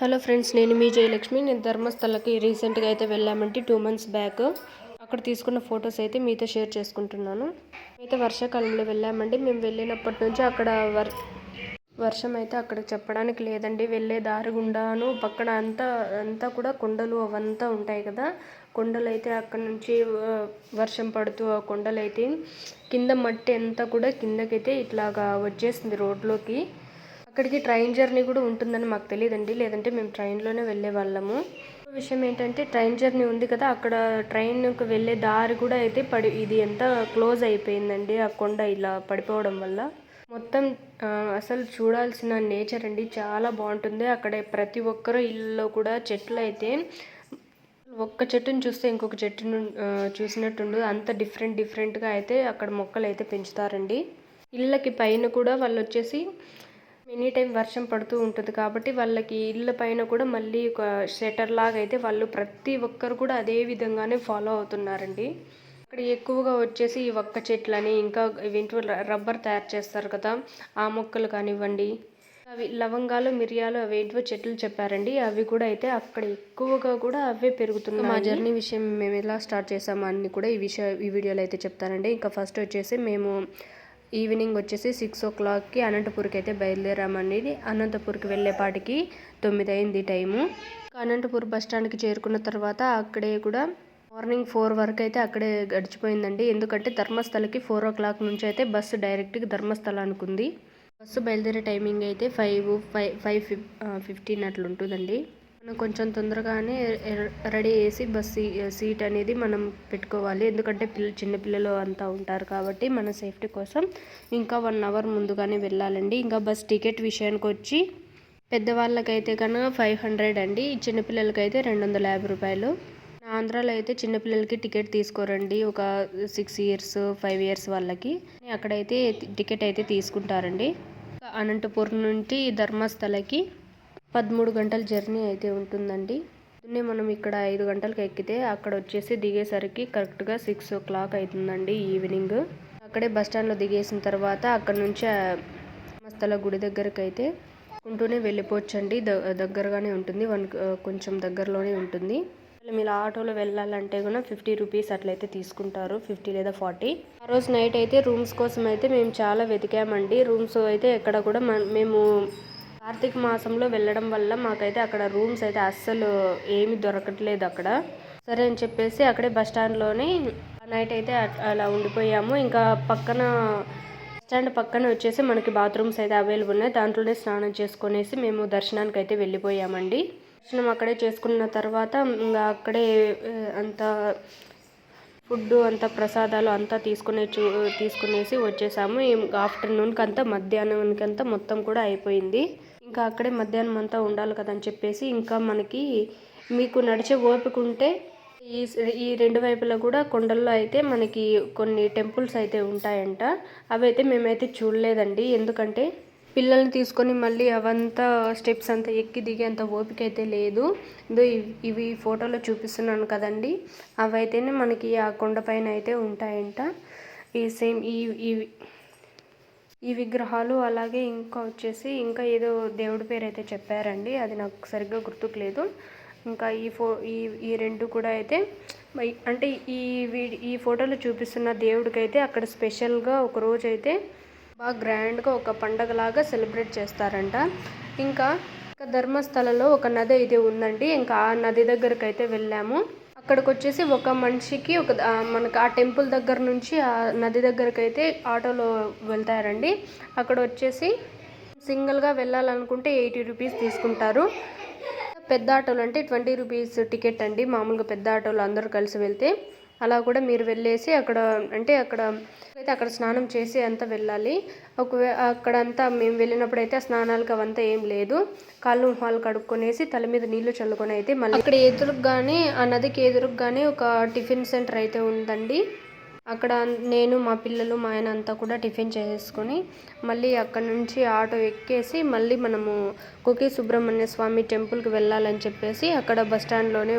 Hello friends నేను మీ జయలక్ష్మి. నేను ధర్మస్థలకి రీసెంట్గా అయితే వెళ్ళామంటే టూ మంత్స్ బ్యాక్. అక్కడ తీసుకున్న ఫొటోస్ అయితే మీతో షేర్ చేసుకుంటున్నాను. అయితే వర్షాకాలంలో వెళ్ళామండి. మేము వెళ్ళినప్పటి నుంచి అక్కడ వర్ వర్షం అయితే అక్కడ చెప్పడానికి లేదండి. వెళ్ళే దారి గుండాను పక్కన అంతా అంతా కూడా కొండలు అవంతా ఉంటాయి కదా. కొండలు అయితే అక్కడ నుంచి వర్షం పడుతూ ఆ కొండలు అయితే కింద మట్టి అంతా కూడా కిందకైతే ఇట్లాగా వచ్చేసింది రోడ్లోకి. అక్కడికి ట్రైన్ జర్నీ కూడా ఉంటుందని మాకు తెలియదండి. లేదంటే మేము ట్రైన్లోనే వెళ్ళే వాళ్ళము. విషయం ఏంటంటే ట్రైన్ జర్నీ ఉంది కదా అక్కడ ట్రైన్కి వెళ్ళే దారి కూడా అయితే పడి ఇది ఎంత క్లోజ్ అయిపోయిందండి ఆ కొండ ఇలా పడిపోవడం వల్ల. మొత్తం అసలు చూడాల్సిన నేచర్ అండి. చాలా బాగుంటుంది. అక్కడ ప్రతి ఒక్కరు ఇల్లులో కూడా చెట్లు అయితే ఒక్క చెట్టుని చూస్తే ఇంకొక చెట్టును ఆ, చూసినట్టుండు అంత డిఫరెంట్ డిఫరెంట్గా అయితే అక్కడ మొక్కలు అయితే పెంచుతారండి. ఇళ్ళకి పైన కూడా వాళ్ళు వచ్చేసి ఎనీ టైం వర్షం పడుతూ ఉంటుంది కాబట్టి వాళ్ళకి ఇళ్ళ పైన కూడా మళ్ళీ ఒక షెటర్ లాగా అయితే వాళ్ళు ప్రతి ఒక్కరు కూడా అదే విధంగానే ఫాలో అవుతున్నారండి. అక్కడ ఎక్కువగా వచ్చేసి ఈ ఒక్క చెట్లని ఇంకా ఇవేంటి రబ్బర్ తయారు చేస్తారు కదా ఆ మొక్కలు కానివ్వండి అవి లవంగాలు మిరియాలు అవేంటివో చెట్లు చెప్పారండి. అవి కూడా అయితే అక్కడ ఎక్కువగా కూడా అవే పెరుగుతున్నాయి. మా జర్నీ విషయం మేము ఎలా స్టార్ట్ చేసామో అన్ని కూడా ఈ విషయ ఈ వీడియోలో అయితే చెప్తానండి. ఇంకా ఫస్ట్ వచ్చేసి మేము ఈవినింగ్ వచ్చేసి సిక్స్ ఓ క్లాక్కి అనంతపూర్కి అయితే బయలుదేరామండి అనంతపూర్కి వెళ్ళేపాటికి తొమ్మిది అయింది టైము అనంతపూర్ బస్ స్టాండ్కి చేరుకున్న తర్వాత అక్కడే కూడా మార్నింగ్ ఫోర్ వరకు అయితే అక్కడే గడిచిపోయిందండి. ఎందుకంటే ధర్మస్థలకి ఫోర్ ఓ క్లాక్ నుంచి అయితే బస్సు డైరెక్ట్గా ధర్మస్థలానికి ఉంది బస్సు బయలుదేరే టైమింగ్ అయితే ఫైవ్ ఫైవ్ ఫైవ్ ఫిఫ్ ఫిఫ్టీన్ అట్లుంటుందండి. మనం కొంచెం తొందరగానే రెడీ చేసి బస్ సీట్ అనేది మనం పెట్టుకోవాలి. ఎందుకంటే పిల్ల చిన్నపిల్లలు అంతా ఉంటారు కాబట్టి మన సేఫ్టీ కోసం ఇంకా వన్ అవర్ ముందుగానే వెళ్ళాలండి. ఇంకా బస్ టికెట్ విషయానికి వచ్చి పెద్దవాళ్ళకైతే కనుక ఫైవ్ హండ్రెడ్ అండి. చిన్నపిల్లలకైతే రెండు వందల యాభై రూపాయలు. ఆంధ్రాలో అయితే చిన్నపిల్లలకి టికెట్ తీసుకోరండి. ఒక సిక్స్ ఇయర్స్ ఫైవ్ ఇయర్స్ వాళ్ళకి. అక్కడైతే టికెట్ అయితే తీసుకుంటారండి. అనంతపురం నుండి ధర్మస్థలకి పదమూడు గంటల జర్నీ అయితే ఉంటుందండి. పొద్దున్నే మనం ఇక్కడ ఐదు గంటలకు ఎక్కితే అక్కడ వచ్చేసి దిగేసరికి కరెక్ట్గా సిక్స్ ఓ క్లాక్ అవుతుందండి ఈవినింగ్. అక్కడే బస్ స్టాండ్లో దిగేసిన తర్వాత అక్కడ నుంచి మస్తల గుడి దగ్గరకు అయితే ఉంటూనే వెళ్ళిపోవచ్చండి. ద- దగ్గరగానే ఉంటుంది. వన్ కొంచెం దగ్గరలోనే ఉంటుంది. మీరు ఆటోలో వెళ్ళాలంటే కూడా ఫిఫ్టీ రూపీస్ అట్లయితే తీసుకుంటారు. ఫిఫ్టీ లేదా ఫార్టీ. ఆ రోజు నైట్ అయితే రూమ్స్ కోసం అయితే మేము చాలా వెతికామండి. రూమ్స్ అయితే ఎక్కడ కూడా మేము కార్తీక మాసంలో వెళ్ళడం వల్ల మాకైతే అక్కడ రూమ్స్ అయితే అస్సలు ఏమి దొరకట్లేదు అక్కడ. సరే అని చెప్పేసి అక్కడే బస్ స్టాండ్లోనే నైట్ అయితే అలా ఉండిపోయాము. ఇంకా పక్కన స్టాండ్ పక్కన వచ్చేసి మనకి బాత్రూమ్స్ అయితే అవైలబుల్ ఉన్నాయి. దాంట్లోనే స్నానం చేసుకునేసి మేము దర్శనానికి అయితే వెళ్ళిపోయామండి. దర్శనం అక్కడే చేసుకున్న తర్వాత ఇంకా అక్కడే అంత అంతా ఫుడ్ అంతా ప్రసాదాలు అంతా తీసుకునే చూ తీసుకునేసి వచ్చేసాము. ఆఫ్టర్నూన్కి అంతా మధ్యాహ్నానికి అంతా మొత్తం కూడా అయిపోయింది. ఇంకా అక్కడే మధ్యాహ్నం అంతా ఉండాలి కదని చెప్పేసి ఇంకా మనకి మీకు నడిచే ఓపిక ఉంటే ఈ ఈ రెండు వైపులా కూడా కొండల్లో అయితే మనకి కొన్ని టెంపుల్స్ అయితే ఉంటాయంట. అవైతే మేమైతే చూడలేదండి. ఎందుకంటే పిల్లల్ని తీసుకొని మళ్ళీ అవంతా స్టెప్స్ అంతా ఎక్కి దిగేంత ఓపిక అయితే లేదు. ఇదో ఇవి ఫోటోలో చూపిస్తున్నాను కదండి. అవైతేనే మనకి ఆ కొండపైన అయితే ఉంటాయంట. ఈ సేమ్ ఈ ఇవి ఈ విగ్రహాలు అలాగే ఇంకా వచ్చేసి ఇంకా ఏదో దేవుడి పేరు అయితే చెప్పారండి. అది నాకు సరిగ్గా గుర్తుకు లేదు. ఇంకా ఈ ఫో ఈ ఈ రెండు కూడా అయితే అంటే ఈ వీడి ఈ ఫోటోలో చూపిస్తున్న దేవుడికి అయితే అక్కడ స్పెషల్గా ఒక రోజు అయితే బాగా గ్రాండ్గా ఒక పండగలాగా సెలబ్రేట్ చేస్తారంట. ఇంకా ఇంకా ధర్మస్థలలో ఒక నది అయితే ఉందండి. ఇంకా ఆ నది దగ్గరకు అయితే వెళ్ళాము. అక్కడికి వచ్చేసి ఒక మనిషికి ఒక మనకు ఆ టెంపుల్ దగ్గర నుంచి ఆ నది దగ్గరకు అయితే ఆటోలో వెళ్తారండి. అక్కడ వచ్చేసి సింగిల్గా వెళ్ళాలనుకుంటే ఎయిటీ రూపీస్ తీసుకుంటారు. పెద్ద ఆటోలు అంటే ట్వంటీ రూపీస్ టికెట్ అండి. మామూలుగా పెద్ద ఆటోలు అందరూ కలిసి వెళ్తే. అలా కూడా మీరు వెళ్ళేసి అక్కడ అంటే అక్కడ అయితే అక్కడ స్నానం చేసి అంతా వెళ్ళాలి. ఒకవే అక్కడంతా మేము వెళ్ళినప్పుడు అయితే స్నానాలకు అవంతా ఏం లేదు. కాళ్ళు మొహాలు కడుక్కొనేసి తల మీద నీళ్ళు చల్లుకొని అయితే మళ్ళీ అక్కడ ఎదురుగానే ఆ నదికి ఎదురుగానే ఒక టిఫిన్ సెంటర్ అయితే ఉందండి. అక్కడ నేను మా పిల్లలు మా ఆయన అంతా కూడా టిఫిన్ చేసేసుకొని మళ్ళీ అక్కడ నుంచి ఆటో ఎక్కేసి మళ్ళీ మనము కుకి సుబ్రహ్మణ్య స్వామి టెంపుల్కి వెళ్ళాలని చెప్పేసి అక్కడ బస్ స్టాండ్లోనే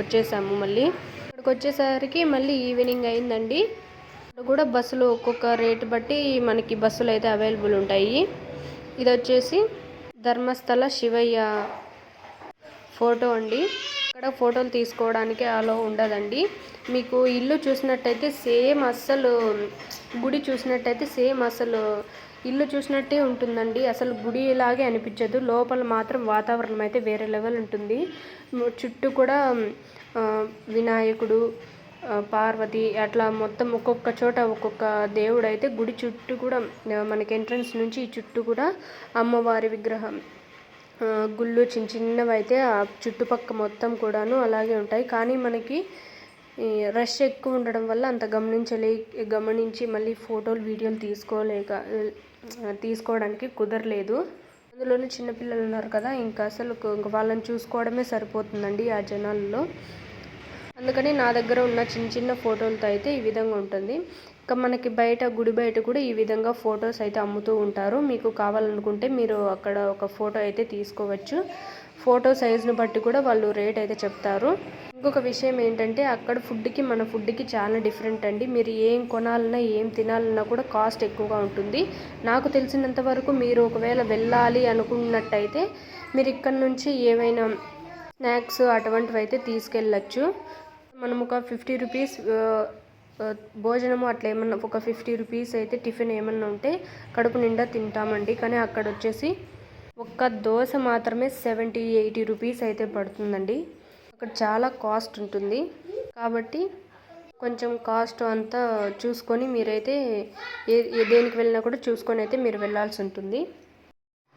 వచ్చేసాము మళ్ళీ. అక్కడికి వచ్చేసరికి మళ్ళీ ఈవినింగ్ అయిందండి. అక్కడ కూడా బస్సులు ఒక్కొక్క రేటు బట్టి మనకి బస్సులు అయితే అవైలబుల్ ఉంటాయి. ఇది వచ్చేసి ధర్మస్థల శివయ్య ఫోటో అండి. ఇక్కడ ఫోటోలు తీసుకోవడానికి అలో ఉండదండి. మీకు ఇల్లు చూసినట్టయితే సేమ్ అస్సలు గుడి చూసినట్టయితే సేమ్ అసలు ఇల్లు చూసినట్టే ఉంటుందండి. అసలు గుడి లాగే అనిపించదు. లోపల మాత్రం వాతావరణం అయితే వేరే లెవెల్ ఉంటుంది. చుట్టూ కూడా వినాయకుడు పార్వతి అట్లా మొత్తం ఒక్కొక్క చోట ఒక్కొక్క దేవుడు అయితే గుడి చుట్టూ కూడా మనకి ఎంట్రన్స్ నుంచి ఈ చుట్టూ కూడా అమ్మవారి విగ్రహం. గుళ్ళు చిన్న చిన్నవి అయితే ఆ చుట్టుపక్క మొత్తం కూడాను అలాగే ఉంటాయి. కానీ మనకి ఈ రష్ ఎక్కువ ఉండడం వల్ల అంత గమనించలే గమనించి మళ్ళీ ఫోటోలు వీడియోలు తీసుకోలేక తీసుకోవడానికి కుదరలేదు. అందులోనూ చిన్నపిల్లలు ఉన్నారు కదా ఇంకా అసలు ఇంకా వాళ్ళని చూసుకోవడమే సరిపోతుందండి ఆ జనాల్లో. అందుకని నా దగ్గర ఉన్న చిన్న చిన్న ఫోటోలతో అయితే ఈ విధంగా ఉంటుంది. ఇంకా మనకి బయట గుడి బయట కూడా ఈ విధంగా ఫొటోస్ అయితే అమ్ముతూ ఉంటారు. మీకు కావాలనుకుంటే మీరు అక్కడ ఒక ఫోటో అయితే తీసుకోవచ్చు. ఫోటో సైజును బట్టి కూడా వాళ్ళు రేట్ అయితే చెప్తారు. ఇంకొక విషయం ఏంటంటే అక్కడ ఫుడ్కి మన ఫుడ్కి చాలా డిఫరెంట్ అండి. మీరు ఏం కొనాలన్నా ఏం తినాలన్నా కూడా కాస్ట్ ఎక్కువగా ఉంటుంది. నాకు తెలిసినంత వరకు మీరు ఒకవేళ వెళ్ళాలి అనుకున్నట్టయితే మీరు ఇక్కడ నుంచి ఏవైనా స్నాక్స్ అటువంటివి అయితే తీసుకెళ్ళచ్చు. మనం ఒక ఫిఫ్టీ రూపీస్ భోజనము అట్లా ఏమన్నా ఒక ఫిఫ్టీ రూపీస్ అయితే టిఫిన్ ఏమన్నా ఉంటే కడుపు నిండా తింటామండి. కానీ అక్కడ వచ్చేసి ఒక్క దోశ మాత్రమే సెవెంటీ ఎయిటీ రూపీస్ అయితే పడుతుందండి. అక్కడ చాలా కాస్ట్ ఉంటుంది. కాబట్టి కొంచెం కాస్ట్ అంతా చూసుకొని మీరైతే ఏ ఏ దేనికి వెళ్ళినా కూడా చూసుకొని అయితే మీరు వెళ్ళాల్సి ఉంటుంది.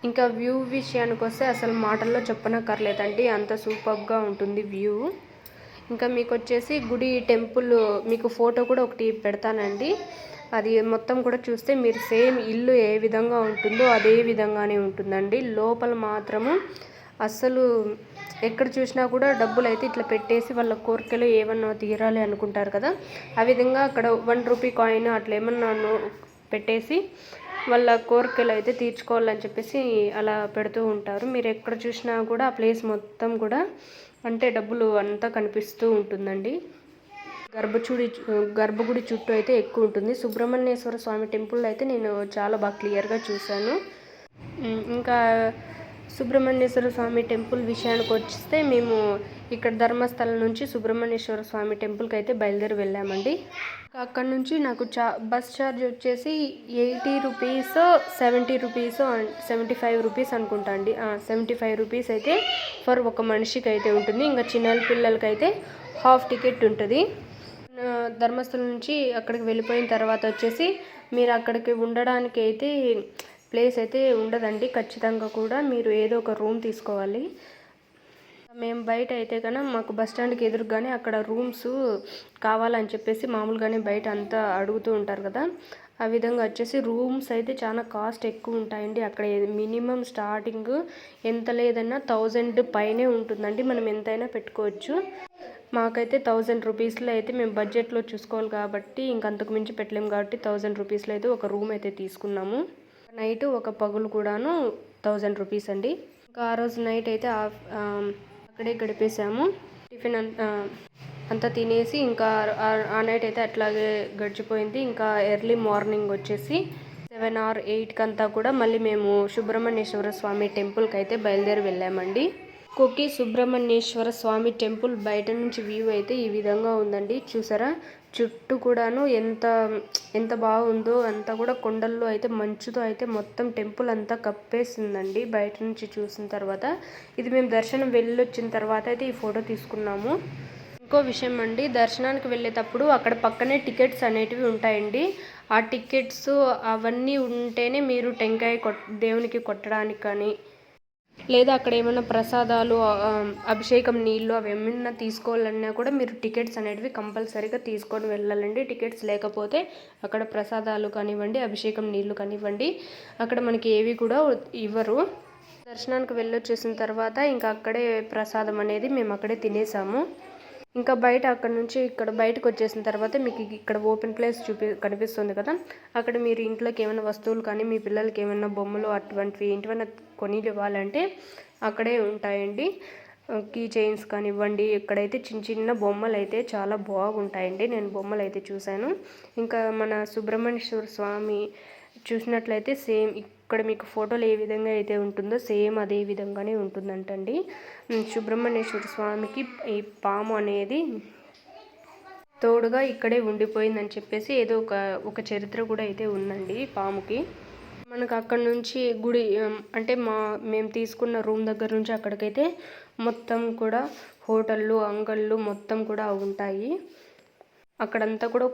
ఇంకా వ్యూ విషయానికి వస్తే అసలు మాటల్లో చెప్పనక్కర్లేదండి. అంత సూపర్గా ఉంటుంది వ్యూ. ఇంకా మీకు వచ్చేసి గుడి టెంపుల్ మీకు ఫోటో కూడా ఒకటి పెడతానండి. అది మొత్తం కూడా చూస్తే మీరు సేమ్ ఇల్లు ఏ విధంగా ఉంటుందో అదే విధంగానే ఉంటుందండి. లోపల మాత్రము అస్సలు ఎక్కడ చూసినా కూడా డబ్బులు అయితే ఇట్లా పెట్టేసి వాళ్ళ కోరికలు ఏమన్నా తీరాలి అనుకుంటారు కదా. ఆ విధంగా అక్కడ వన్ రూపీ కాయిన్ అట్లా ఏమన్నా నో- పెట్టేసి వాళ్ళ కోరికలు అయితే తీర్చుకోవాలని చెప్పేసి అలా పెడుతూ ఉంటారు. మీరు ఎక్కడ చూసినా కూడా ఆ ప్లేస్ మొత్తం కూడా అంటే డబ్బులు అంతా కనిపిస్తూ ఉంటుందండి. గర్భచుడి గర్భగుడి చుట్టూ అయితే ఎక్కువ ఉంటుంది. సుబ్రహ్మణ్యేశ్వర స్వామి టెంపుల్ అయితే నేను చాలా బాగా క్లియర్గా చూశాను. ఇంకా సుబ్రహ్మణ్యేశ్వర స్వామి టెంపుల్ విషయానికి వచ్చిస్తే మేము ఇక్కడ ధర్మస్థలం నుంచి సుబ్రహ్మణ్యేశ్వర స్వామి టెంపుల్కి అయితే బయలుదేరి వెళ్ళామండి. అక్కడ నుంచి నాకు చా బస్ ఛార్జ్ వచ్చేసి eighty rupees seventy rupees seventy five rupees అనుకుంటా అండి. సెవెంటీ ఫైవ్ రూపీస్ అయితే ఫర్ ఒక మనిషికి అయితే ఉంటుంది. ఇంకా చిన్న పిల్లలకి అయితే హాఫ్ టికెట్ ఉంటుంది. ధర్మస్థలం నుంచి అక్కడికి వెళ్ళిపోయిన తర్వాత వచ్చేసి మీరు అక్కడికి ఉండడానికి అయితే ప్లేస్ అయితే ఉండదండి. ఖచ్చితంగా కూడా మీరు ఏదో ఒక రూమ్ తీసుకోవాలి. మేము బయట అయితే కన్నా మాకు బస్ స్టాండ్కి ఎదురుగానే అక్కడ రూమ్స్ కావాలని చెప్పేసి మామూలుగానే బయట అంతా అడుగుతూ ఉంటారు కదా. ఆ విధంగా వచ్చేసి రూమ్స్ అయితే చాలా కాస్ట్ ఎక్కువ ఉంటాయండి. అక్కడ మినిమం స్టార్టింగ్ ఎంత లేదన్నా థౌజండ్ పైనే ఉంటుందండి. మనం ఎంతైనా పెట్టుకోవచ్చు. మాకైతే థౌజండ్ రూపీస్లో అయితే మేము బడ్జెట్లో చూసుకోవాలి కాబట్టి ఇంకంతకు మించి పెట్టలేము కాబట్టి థౌజండ్ రూపీస్లో అయితే ఒక రూమ్ అయితే తీసుకున్నాము. నైట్ ఒక పగులు కూడాను థౌజండ్ రూపీస్ అండి. ఇంకా ఆ రోజు నైట్ అయితే ఆఫ్ అక్కడే గడిపేసాము టిఫిన్ అంతా అంతా తినేసి ఇంకా ఆ నైట్ అయితే అట్లాగే గడిచిపోయింది. ఇంకా ఎర్లీ మార్నింగ్ వచ్చేసి సెవెన్ ఆర్ ఎయిట్కి అంతా కూడా మళ్ళీ మేము సుబ్రహ్మణ్యేశ్వర స్వామి టెంపుల్కి అయితే బయలుదేరి వెళ్ళామండి. కొక్కి సుబ్రహ్మణ్యేశ్వర స్వామి టెంపుల్ బయట నుంచి వ్యూ అయితే ఈ విధంగా ఉందండి. చూసారా? చుట్టూ కూడాను ఎంత ఎంత బాగుందో అంతా కూడా కొండల్లో అయితే మంచుతో అయితే మొత్తం టెంపుల్ అంతా కప్పేసిందండి బయట నుంచి చూసిన తర్వాత. ఇది మేము దర్శనం వెళ్ళొచ్చిన తర్వాత అయితే ఈ ఫోటో తీసుకున్నాము. ఇంకో విషయం అండి దర్శనానికి వెళ్ళేటప్పుడు అక్కడ పక్కనే టికెట్స్ అనేటివి ఉంటాయండి. ఆ టికెట్స్ అవన్నీ ఉంటేనే మీరు టెంకాయ కొట్ దేవునికి కొట్టడానికి కానీ లేదా అక్కడ ఏమైనా ప్రసాదాలు అభిషేకం నీళ్ళు అవి ఏమైనా తీసుకోవాలన్నా కూడా మీరు టికెట్స్ అనేటివి కంపల్సరీగా తీసుకొని వెళ్ళాలండి. టికెట్స్ లేకపోతే అక్కడ ప్రసాదాలు కానివ్వండి అభిషేకం నీళ్ళు కానివ్వండి అక్కడ మనకి ఏవి కూడా ఇవ్వరు. దర్శనానికి వెళ్ళొచ్చేసిన తర్వాత ఇంకా అక్కడే ప్రసాదం అనేది మేము అక్కడే తినేసాము. ఇంకా బయట అక్కడ నుంచి ఇక్కడ బయటకు వచ్చేసిన తర్వాత మీకు ఇక్కడ ఓపెన్ ప్లేస్ చూపి కనిపిస్తుంది కదా. అక్కడ మీరు ఇంట్లోకి ఏమైనా వస్తువులు కానీ మీ పిల్లలకి ఏమైనా బొమ్మలు అటువంటివి ఏంటివైనా కొని ఇవ్వాలంటే అక్కడే ఉంటాయండి. కీ చైన్స్ కానివ్వండి ఇక్కడైతే చిన్న చిన్న బొమ్మలు అయితే చాలా బాగుంటాయండి. నేను బొమ్మలు అయితే చూశాను. ఇంకా మన సుబ్రహ్మణ్యేశ్వర స్వామి చూసినట్లయితే సేమ్ ఇక్కడ మీకు ఫోటోలు ఏ విధంగా అయితే ఉంటుందో సేమ్ అదే విధంగానే ఉంటుందంటండి. సుబ్రహ్మణ్యేశ్వర స్వామికి ఈ పాము అనేది తోడుగా ఇక్కడే ఉండిపోయిందని చెప్పేసి ఏదో ఒక ఒక చరిత్ర కూడా అయితే ఉందండి పాముకి. మనకు అక్కడ నుంచి గుడి అంటే మా మేము తీసుకున్న రూమ్ దగ్గర నుంచి అక్కడికైతే మొత్తం కూడా హోటళ్ళు అంగళ్ళు మొత్తం కూడా ఉంటాయి. అక్కడంతా కూడా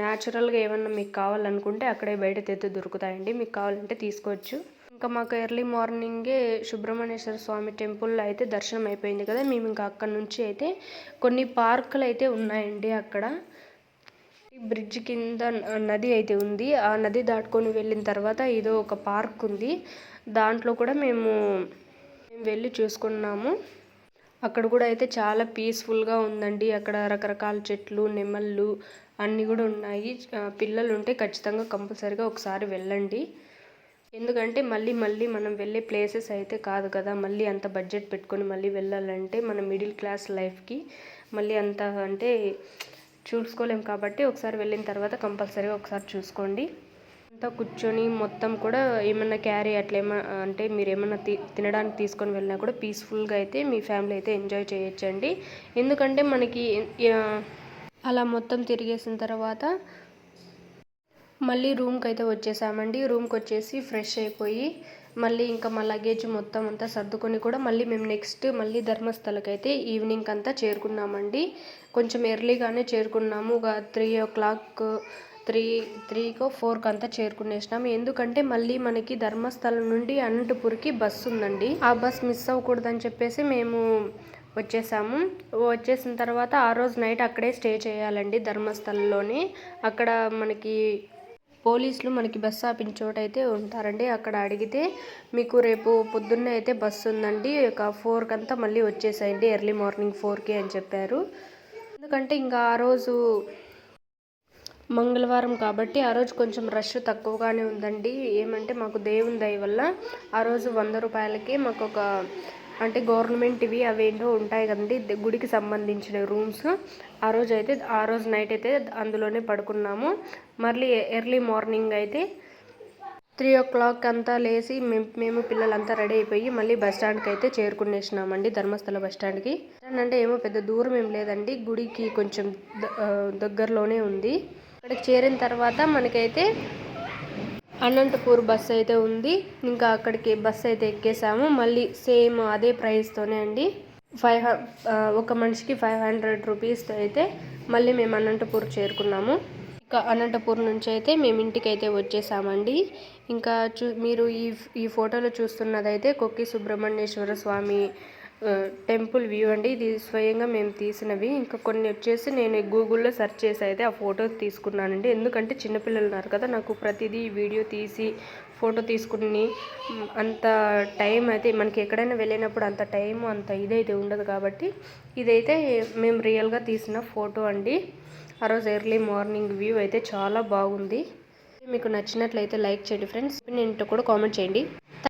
న్యాచురల్గా ఏమన్నా మీకు కావాలనుకుంటే అక్కడే బయట తెద్దు దొరుకుతాయండి. మీకు కావాలంటే తీసుకోవచ్చు. ఇంకా మాకు ఎర్లీ మార్నింగే సుబ్రహ్మణ్యేశ్వర స్వామి టెంపుల్ అయితే దర్శనం అయిపోయింది కదా. మేము ఇంకా అక్కడ నుంచి అయితే కొన్ని పార్కులు అయితే ఉన్నాయండి అక్కడ. బ్రిడ్జ్ కింద నది అయితే ఉంది. ఆ నది దాటుకొని వెళ్ళిన తర్వాత ఏదో ఒక పార్క్ ఉంది. దాంట్లో కూడా మేము మేము వెళ్ళి చూసుకున్నాము. అక్కడ కూడా అయితే చాలా పీస్ఫుల్గా ఉందండి. అక్కడ రకరకాల చెట్లు నెమళ్ళు అన్నీ కూడా ఉన్నాయి. పిల్లలు ఉంటే ఖచ్చితంగా కంపల్సరీగా ఒకసారి వెళ్ళండి. ఎందుకంటే మళ్ళీ మళ్ళీ మనం వెళ్ళే ప్లేసెస్ అయితే కాదు కదా. మళ్ళీ అంత బడ్జెట్ పెట్టుకొని మళ్ళీ వెళ్ళాలంటే మన మిడిల్ క్లాస్ లైఫ్కి మళ్ళీ అంత అంటే చూసుకోలేం కాబట్టి ఒకసారి వెళ్ళిన తర్వాత కంపల్సరీగా ఒకసారి చూసుకోండి. అంతా కూర్చొని మొత్తం కూడా ఏమన్నా క్యారీ అట్లా ఏమన్నా అంటే మీరు ఏమన్నా తి తినడానికి తీసుకొని వెళ్ళినా కూడా పీస్ఫుల్గా అయితే మీ ఫ్యామిలీ అయితే ఎంజాయ్ చేయొచ్చండి. ఎందుకంటే మనకి అలా మొత్తం తిరిగేసిన తర్వాత మళ్ళీ రూమ్కి అయితే వచ్చేసామండి. రూమ్కి వచ్చేసి ఫ్రెష్ అయిపోయి మళ్ళీ ఇంకా మా లగేజ్ మొత్తం అంతా సర్దుకొని కూడా మళ్ళీ మేము నెక్స్ట్ మళ్ళీ ధర్మస్థలకి అయితే ఈవినింగ్ అంతా చేరుకున్నామండి. కొంచెం ఎర్లీగానే చేరుకున్నాము. ఒక త్రీ ఓ క్లాక్ త్రీ త్రీకో ఫోర్కి అంతా చేరుకునేసినాం. ఎందుకంటే మళ్ళీ మనకి ధర్మస్థలం నుండి అనంతపూర్కి బస్సు ఉందండి. ఆ బస్ మిస్ అవ్వకూడదని చెప్పేసి మేము వచ్చేసాము. వచ్చేసిన తర్వాత ఆ రోజు నైట్ అక్కడే స్టే చేయాలండి ధర్మస్థలంలోనే. అక్కడ మనకి పోలీసులు మనకి బస్సు ఆపిన చోట అయితే ఉంటారండి. అక్కడ అడిగితే మీకు రేపు పొద్దున్నే అయితే బస్సు ఉందండి. ఒక ఫోర్కి అంతా మళ్ళీ వచ్చేసాయండి ఎర్లీ మార్నింగ్ ఫోర్కి అని చెప్పారు. ఎందుకంటే ఇంకా ఆ రోజు మంగళవారం కాబట్టి ఆ రోజు కొంచెం రష్ తక్కువగానే ఉందండి. ఏమంటే మాకు దేవుని దయ వల్ల ఆ రోజు వంద రూపాయలకి మాకు ఒక అంటే గవర్నమెంట్ ఇవి అవేంటో ఉంటాయి కదండి. గుడికి సంబంధించిన రూమ్స్ ఆ రోజు అయితే ఆ రోజు నైట్ అయితే అందులోనే పడుకున్నాము. మళ్ళీ ఎర్లీ మార్నింగ్ అయితే త్రీ ఓ క్లాక్ అంతా లేచి మేము మేము పిల్లలంతా రెడీ అయిపోయి మళ్ళీ బస్ స్టాండ్కి అయితే చేరుకునేసినామండి ధర్మస్థల బస్ స్టాండ్కి అంటే ఏమో పెద్ద దూరం ఏం లేదండి. గుడికి కొంచెం ద- దగ్గరలోనే ఉంది. అక్కడికి చేరిన తర్వాత మనకైతే అనంతపూర్ బస్ అయితే ఉంది. ఇంకా అక్కడికి బస్సు అయితే ఎక్కేసాము. మళ్ళీ సేమ్ అదే ప్రైస్తోనే అండి. ఫైవ్ ఒక మనిషికి ఫైవ్ హండ్రెడ్ రూపీస్తో అయితే మళ్ళీ మేము అనంతపూర్ చేరుకున్నాము. ఇంకా అనంతపూర్ నుంచి అయితే మేము ఇంటికి అయితే వచ్చేసామండి. ఇంకా చూ మీరు ఈ ఈ ఫోటోలో చూస్తున్నదైతే కొక్కి సుబ్రహ్మణ్యేశ్వర స్వామి టెంపుల్ వ్యూ అండి. ఇది స్వయంగా మేము తీసినవి. ఇంకా కొన్ని వచ్చేసి నేను గూగుల్లో సెర్చ్ చేసి అయితే ఆ ఫోటో తీసుకున్నానండి. ఎందుకంటే చిన్నపిల్లలు ఉన్నారు కదా నాకు ప్రతిదీ వీడియో తీసి ఫోటో తీసుకుని అంత టైం అయితే మనకి ఎక్కడైనా వెళ్ళినప్పుడు అంత టైం అంత ఇదైతే ఉండదు కాబట్టి ఇదైతే మేము రియల్గా తీసిన ఫోటో అండి. ఆ రోజు ఎర్లీ మార్నింగ్ వ్యూ అయితే చాలా బాగుంది. మీకు నచ్చినట్లయితే లైక్ చేయండి ఫ్రెండ్స్. నేను కూడా కామెంట్ చేయండి.